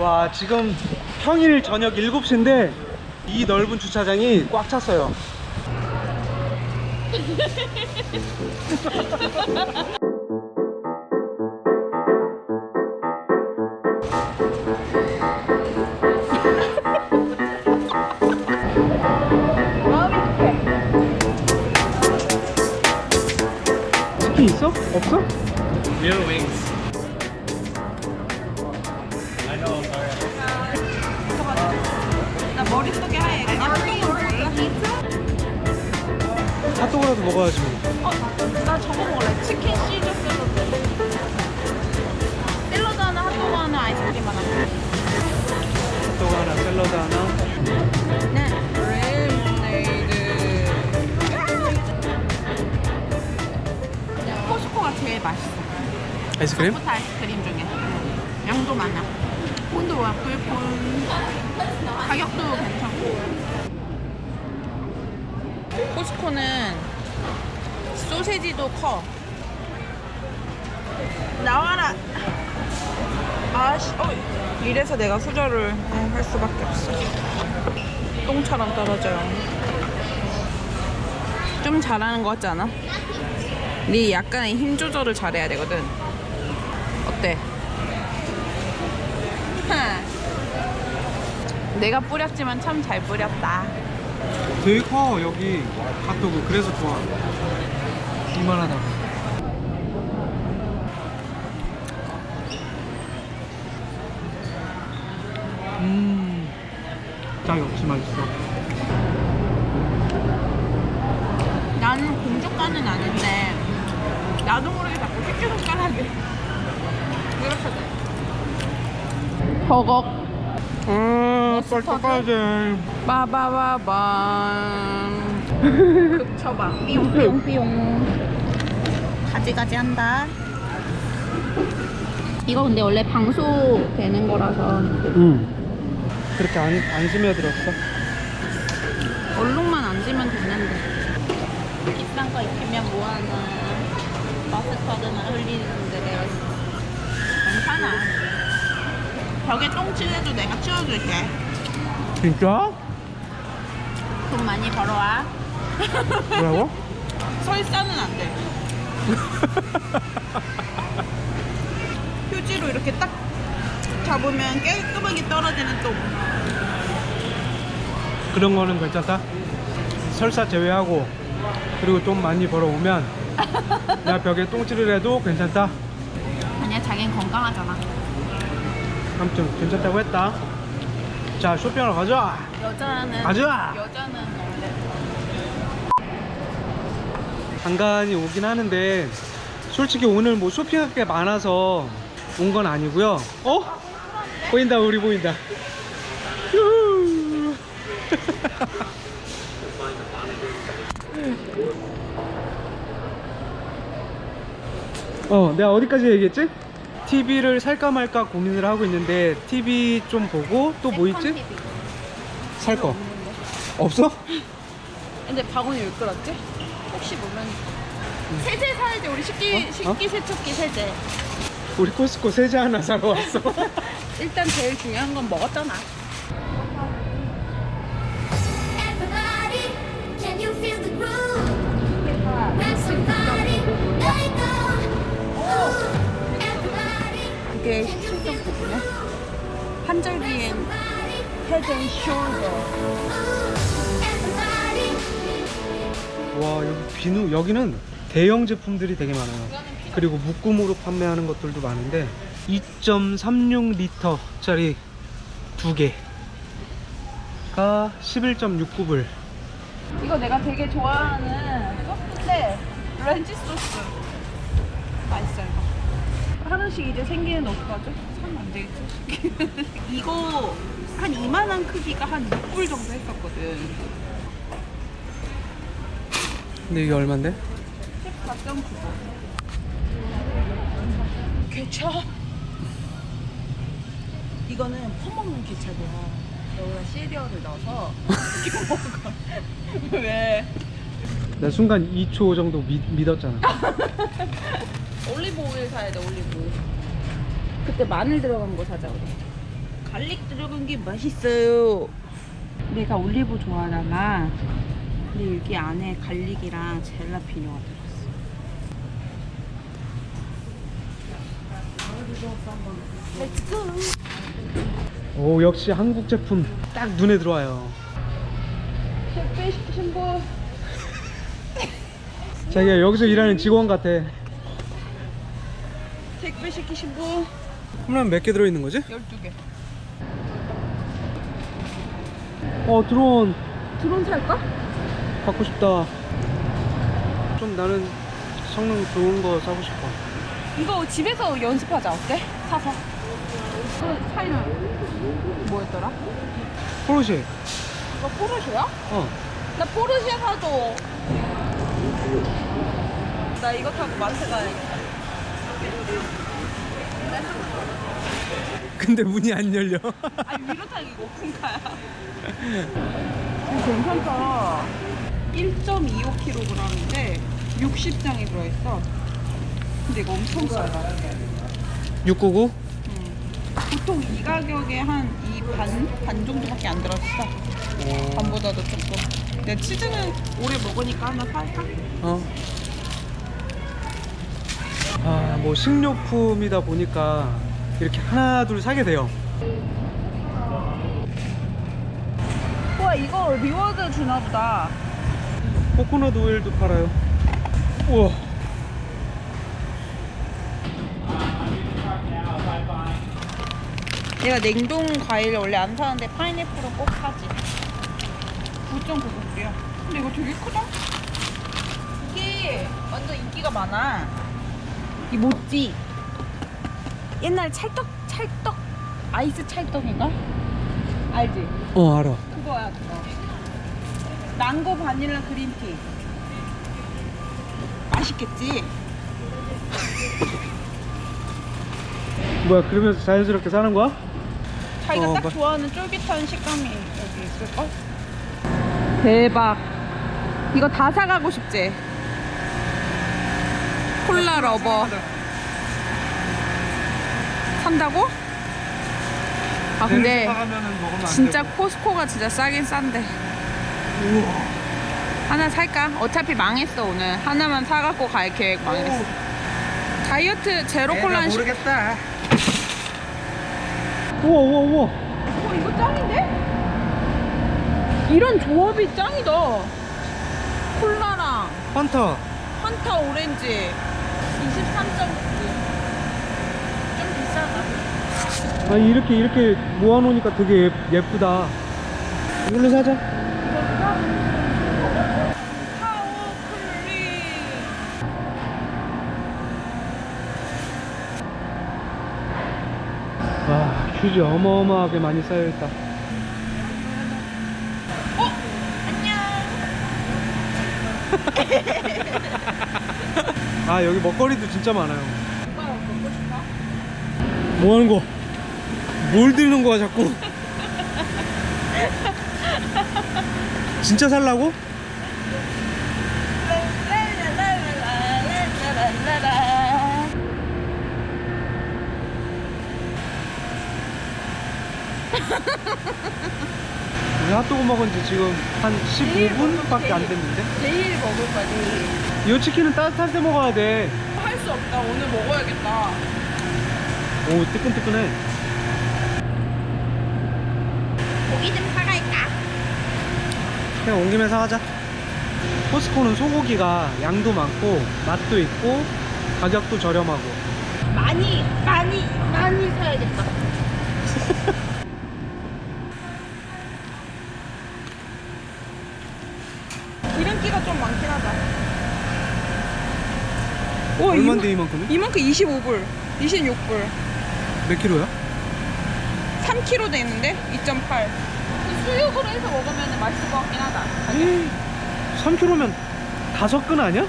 와 지금 평일 저녁 7시인데 이 넓은 주차장이 꽉 찼어요 치킨 있어? 없어? Real wings. 핫도그라도 먹어야지 뭐. 어, 나 저거 먹을래. 치킨 시저 샐러드. 샐러드 하나, 핫도그 하나, 아이스크림 하나. 핫도그 하나 샐러드 하나 네. 레모네이드. 코스코가 제일 맛있어. 아이스크림? 소프트 아이스크림 중에. 양도 많아. 콘도 와플 콘. 가격도 괜찮고. 코스코는 소세지도 커. 나와라. 아씨, 어, 이래서 내가 수저를 어, 할 수밖에 없어. 똥처럼 떨어져요. 좀 잘하는 거 같지 않아? 네 약간 힘 조절을 잘해야 되거든. 어때? 하. 내가 뿌렸지만 참 잘 뿌렸다. 되게 커 여기. 핫도그 그래서 좋아. 이만하다 음짜 역시 맛있어. 나는 공주과는 아닌데 나도 모르게 자꾸 새끼손가락에 이렇게 돼. 버거 아 빨리? 닦아야 돼 빠바바밤. 급처방 삐용 삐용 삐용. 가지가지 한다. 이거 근데 원래 방수되는 거라서. 응. 그렇게 안, 안 스며들었어? 얼룩만 안 지면 됐는데. 비싼 거 입히면 뭐하나. 마스카드나 흘리는데 괜찮아 벽에 똥 칠해도 내가 치워줄게 진짜? 돈 많이 벌어와 뭐라고? 설사는 안 돼. 휴지로 이렇게 딱 잡으면 깔끔하게 떨어지는 똥. 그런 거는 괜찮다 설사 제외하고 그리고 돈 많이 벌어오면 내가 벽에 똥칠을 해도 괜찮다 아니야, 자기는 건강하잖아. 아무튼 괜찮다고 했다 자 쇼핑하러 가자 여자는 가자! 여자는 원래 간간히 오긴 하는데 솔직히 오늘 뭐 쇼핑할 게 많아서 온 건 아니고요 어? 보인다 우리 보인다 휴. 어 내가 어디까지 얘기했지? TV를 살까 말까 고민을 하고 있는데 TV 좀 보고 또 뭐 있지? 살거 없어? 근데 바구니 왜 끌었지? 혹시 모르는 세제 사야지 우리 식기 어? 식기 세척기 세제. 우리 코스코 세제 하나 사러 왔어 일단 제일 중요한 건 먹었잖아. Ooh, everybody. 와 여기 비누 여기는 대형 제품들이 되게 많아요. 그리고 묶음으로 판매하는 것들도 많은데 2.36리터짜리 두 개가 11.69불. 이거 내가 되게 좋아하는 소스인데 렌치 소스 맛있어 이거 하나씩 이제 생기는 어떡하죠? 사면 안 되겠지? 이거 한 이만한 크기가 한 6불 정도 했었거든 근데 이게 얼만데? 14.9불 개차 이거는 퍼먹는 개차고요 여기다 시리얼을 넣어서 이거 먹어 왜? 나 순간 2초 정도 믿, 믿었잖아 올리브 오일 사야 돼 올리브 오일 그때 마늘 들어간 거 사자 우리 갈릭 들어간 게 맛있어요. 내가 올리브 좋아하잖아. 근데 여기 안에 갈릭이랑 젤라피뇨가 들었어. 오 역시 한국 제품 딱 눈에 들어와요 택배 시키신 분. 자기가 여기서 일하는 직원 같아 택배 시키신 분. 홈런 몇 개 들어있는 거지? 12개. 어 드론 드론 살까? 갖고 싶다 좀 나는 성능 좋은 거 사고 싶어 이거 집에서 연습하자. 어때? 사서. 그 차이는 뭐였더라? 포르쉐 이거 포르쉐야? 어 나 포르쉐 사줘. 나 이거 타고 마트 가야겠다. 근데 문이 안 열려 아니 위로 타기고 오픈카야. 괜찮다. 1.25kg인데 60장이 들어있어. 근데 이거 엄청 싸다. 699? 보통 이 가격에 한 이 반 반 정도밖에 안 들었어. 반보다도 조금. 내가 치즈는 오래 먹으니까 하나 살까? 어. 아, 뭐 식료품이다 보니까 이렇게 하나 둘 사게 돼요. 우와 이거 리워드 주나 보다. 코코넛 오일도 팔아요. 우와. 내가 냉동 과일 원래 안 사는데 파인애플은 꼭 사지. 9.99불이야. 근데 이거 되게 크다. 이게 완전 인기가 많아. 이 모찌. 옛날 찰떡 찰떡 아이스 찰떡인가? 알지? 어, 알아. 그거야 그거. 망고 바닐라 그린티. 맛있겠지? 뭐야, 그러면서 자연스럽게 사는 거야? 자기가 어, 딱 마- 좋아하는 쫄깃한 식감이 여기 있을걸? 대박. 이거 다 사가고 싶지? 콜라 러버. 산다고? 아 근데 먹으면 안 진짜. 코스코가 진짜 싸긴 싼데. 하나 살까? 어차피 망했어 오늘. 하나만 사갖고 갈 계획 망했어. 다이어트 제로 콜라는 시- 모르겠다. 우와, 우와, 우와. 어, 이거 짱인데? 이런 조합이 짱이다. 콜라랑 판타. 판타 오렌지 23.9. 좀 비싸다. 아니, 이렇게, 이렇게 모아놓으니까 되게 예, 예쁘다. 이걸로 사자. 와, 휴지 어마어마하게 많이 쌓여있다. 안녕. 아 여기 먹거리도 진짜 많아요 오빠 먹고 싶어? 뭐 하는 거? 뭘 들는 거야 자꾸 진짜 살라고? 우리 핫도그 먹은 지 지금 한 15분밖에 안 됐는데? 내일 먹을 거지 이 치킨은 따뜻할 때 먹어야 돼. 할 수 없다. 오늘 먹어야겠다. 오, 뜨끈뜨끈해. 고기 좀 사갈까? 그냥 온 김에 사가자. 코스코는 소고기가 양도 많고, 맛도 있고, 가격도 저렴하고. 많이 많이 많이 사야겠다. 기름기가 좀 많긴 하다. 오, 얼만데 이만큼은? 이만큼 25불, 26불, 몇 킬로야? 3kg 돼 있는데 2.8. 수육으로 해서 먹으면 맛있을 것 같긴 하다. 3킬로면 다섯 근 아니야?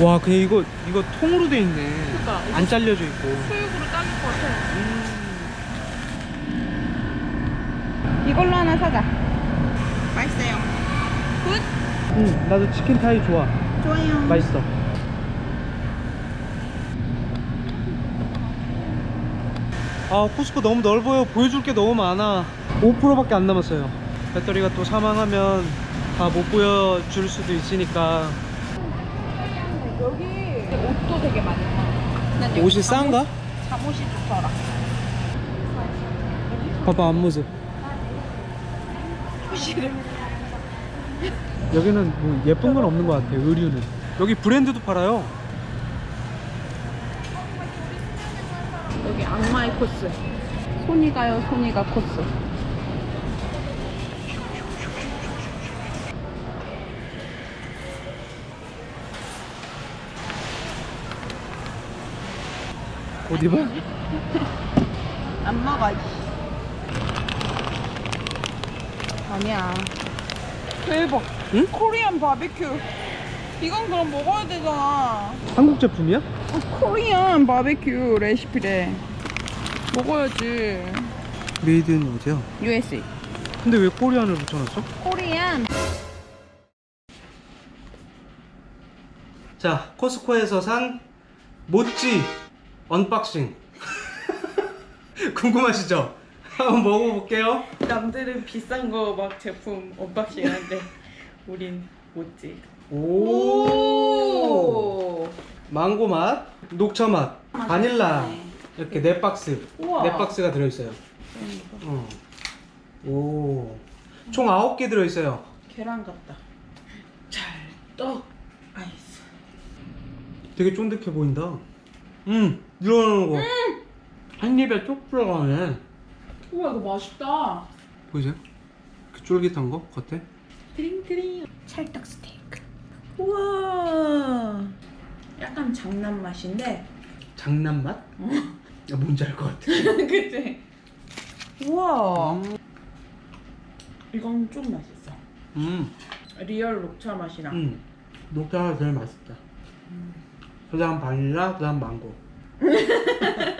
와, 그냥 이거, 이거 통으로 돼 있네. 그러니까 안 잘려져 있고. 수육으로 딱일 것 같아. 이걸로 하나 사자. 맛있어요. 굿. 응, 나도 치킨 타이 좋아. 좋아요. 맛있어. 아 코스코 너무 넓어요. 보여줄 게 너무 많아. 5%밖에 안 남았어요. 배터리가 또 사망하면 다 못 보여줄 수도 있으니까. 여기 옷도 되게 많이 파. 난 여기 옷이 싼가? 잠옷이 좋더라. 봐봐 앞모습. 여기는 뭐 예쁜 건 없는 것 같아요 의류는. 여기 브랜드도 팔아요 여기 악마의 코스. 손이 가요, 손이 가 코스. 어디 봐? 안 먹어. 아니야. 대박. 응? 코리안 바비큐. 이건 그럼 먹어야 되잖아. 한국 제품이야? 어, 코리안 바비큐 레시피래. 먹어야지. 메이드 인 어디야? USA. 근데 왜 코리안을 붙여놨어? 코리안. 자 코스코에서 산 모찌 언박싱 궁금하시죠? 한번 먹어볼게요 남들은 비싼 거 막 제품 언박싱 하는데 우린 못지. 오 망고 맛, 녹차 맛, 바닐라 이렇게 네 박스 우와. 네 박스가 들어있어요 어. 오. 총 아홉 개 들어있어요 계란 같다. 찰떡 아이스. 되게 쫀득해 보인다 음 일어나는 거 한 입에 쭉 들어가네 우와, 이거 맛있다. 보이세요? 그 쫄깃한 거 겉에 트링트링. 찰떡 스테이크. 우와. 약간 장난 맛인데. 장난 맛? 야, 뭔지 알 것 같아 그치? 우와. 음. 이건 좀 맛있어. 음. 리얼 녹차 맛이랑. 음. 녹차가 제일 맛있다 그 다음 바닐라 그 다음 망고